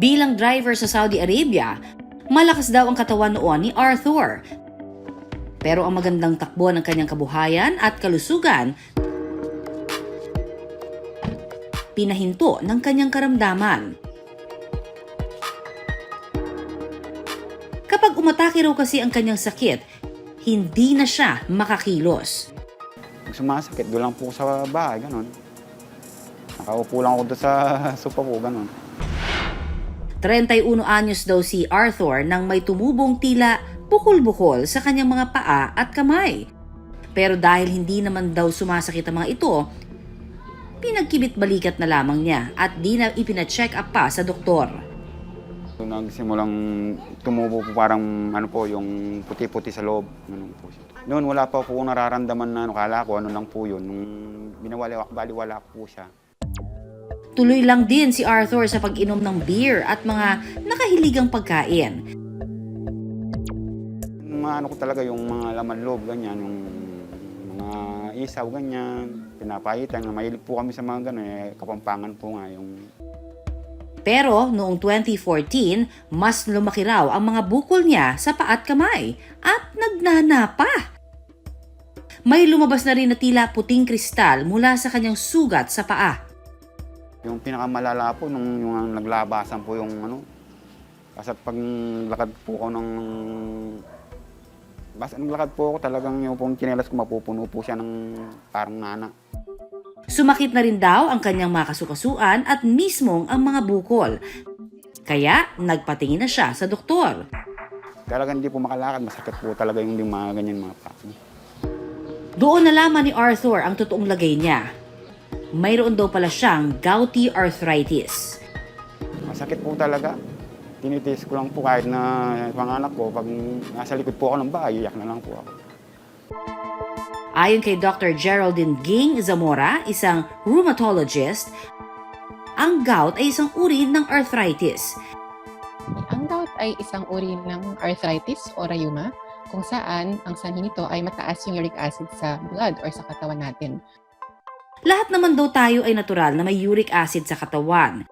Bilang driver sa Saudi Arabia, malakas daw ang katawan noon ni Arthur. Pero ang magandang takbo ng kanyang kabuhayan at kalusugan, pinahinto ng kanyang karamdaman. Kapag umatake raw kasi ang kanyang sakit, hindi na siya makakilos. Pag sumasakit, doon lang po sa bahay, ganun. Nakaupo lang ako doon sa sopa po, ganun. 31 anyos daw si Arthur nang may tumubong tila bukol-bukol sa kanyang mga paa at kamay. Pero dahil hindi naman daw sumasakit ang mga ito, pinagkibit balikat na lamang niya at di na ipina-check up pa sa doktor. So, nagsimulang tumubo po parang ano po, yung puti-puti sa loob. Ganun po siya. Noon wala pa po nararamdaman na ano, kala ko ano lang po yun. Nung binawala, baliwala po siya. Tuloy lang din si Arthur sa pag-inom ng beer at mga nakahiligang pagkain. Mga ano ko talaga, yung mga laman loob, ganyan, yung mga isaw, ganyan, pinapahitan. Mahilig po kami sa mga gano'n, eh, kapampangan po nga yung Pero noong 2014, mas lumaki raw ang mga bukol niya sa paa at kamay at nagnana pa. May lumabas na rin na tila puting kristal mula sa kanyang sugat sa paa. Yung pinakamalala po, nung yung naglabasan po yung ano, kasi pag lakad po ako ng... Basta naglakad po ako talagang yung pong chinelas ko mapupuno po siya ng parang nana. Sumakit na rin daw ang kanyang mga kasukasuan at mismong ang mga bukol. Kaya nagpatingin na siya sa doktor. Talagang hindi po makalakad, masakit po talaga yung yung mga ganyan mga pa. Doon nalaman ni Arthur ang totoong lagay niya. Mayroon daw pala siyang gouty arthritis. Masakit po talaga. Tinitiis ko lang po kahit na panganak ko, pag nasa likod po ako ng bahay, iyak na lang po ako. Ayon kay Dr. Geraldine Ging Zamora, isang rheumatologist, ang gout ay isang uri ng arthritis. Ang gout ay isang uri ng arthritis o rheuma kung saan ang sanhi nito ay mataas yung uric acid sa blood or sa katawan natin. Lahat naman daw tayo ay natural na may uric acid sa katawan.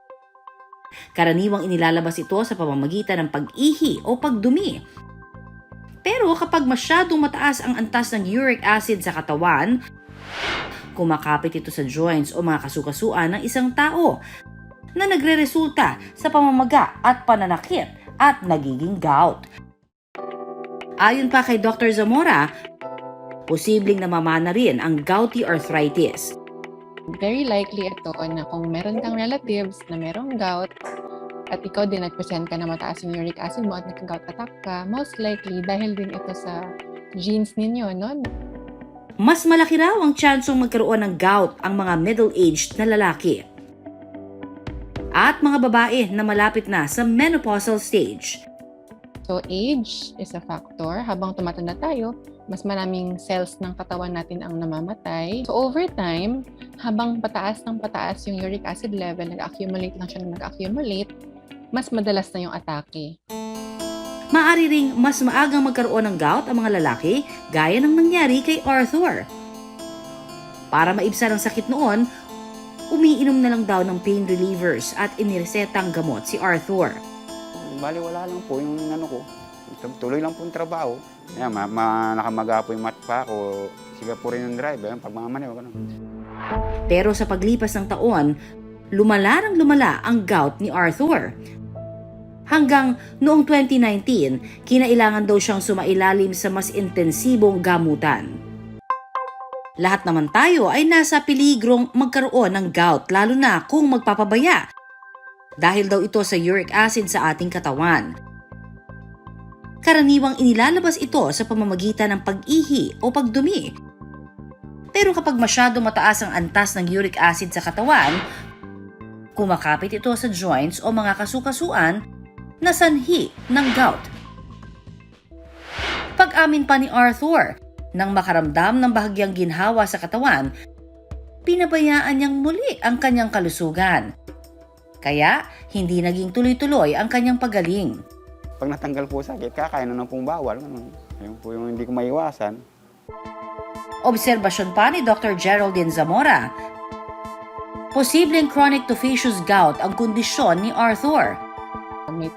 Karaniwang inilalabas ito sa pamamagitan ng pag-ihi o pagdumi. Pero kapag masyadong mataas ang antas ng uric acid sa katawan, kumakapit ito sa joints o mga kasukasuan ng isang tao na nagre-resulta sa pamamaga at pananakit at nagiging gout. Ayon pa kay Dr. Zamora, posibleng namamana rin ang gouty arthritis. Very likely ito na kung meron kang relatives na merong gout at ikaw din nag-present ka na mataas yung uric acid mo at nagka-gout attack ka, most likely dahil din ito sa genes ninyo, no? Mas malaki raw ang tsansong magkaroon ng gout ang mga middle-aged na lalaki. At mga babae na malapit na sa menopausal stage. So age is a factor. Habang tumatanda tayo, mas maraming cells ng katawan natin ang namamatay. So over time, habang pataas ng pataas yung uric acid level, nag-accumulate lang siya na nag-accumulate, mas madalas na yung atake. Maari ring mas maagang magkaroon ng gout ang mga lalaki gaya ng nangyari kay Arthur. Para maibsan ang sakit noon, umiinom na lang daw ng pain relievers at iniresetang gamot si Arthur. Bali, wala lang po yung ano ko. Tuloy lang po yung trabaho. Kaya ma, ma nakamaga po yung mat pa ako. Siga po rin yung driver, yung pagmamaneho. Ganun. Pero sa paglipas ng taon, lumalarang lumala ang gout ni Arthur. Hanggang noong 2019, kinailangan daw siyang sumailalim sa mas intensibong gamutan. Lahat naman tayo ay nasa peligrong magkaroon ng gout lalo na kung magpapabaya. Dahil daw ito sa uric acid sa ating katawan. Karaniwang inilalabas ito sa pamamagitan ng pag-ihi o pagdumi. Pero kapag masyado mataas ang antas ng uric acid sa katawan, kumakapit ito sa joints o mga kasukasuan na sanhi ng gout. Pag-amin pa ni Arthur, nang makaramdam ng bahagyang ginhawa sa katawan, pinabayaan niyang muli ang kanyang kalusugan. Kaya hindi naging tuloy-tuloy ang kanyang pagaling. Pag natanggal po sakit, kakain na ng pong bawal. Ayun po yung hindi ko maiwasan. Obserbasyon pa ni Dr. Geraldine Zamora. Posibleng chronic tophaceous gout ang kondisyon ni Arthur. may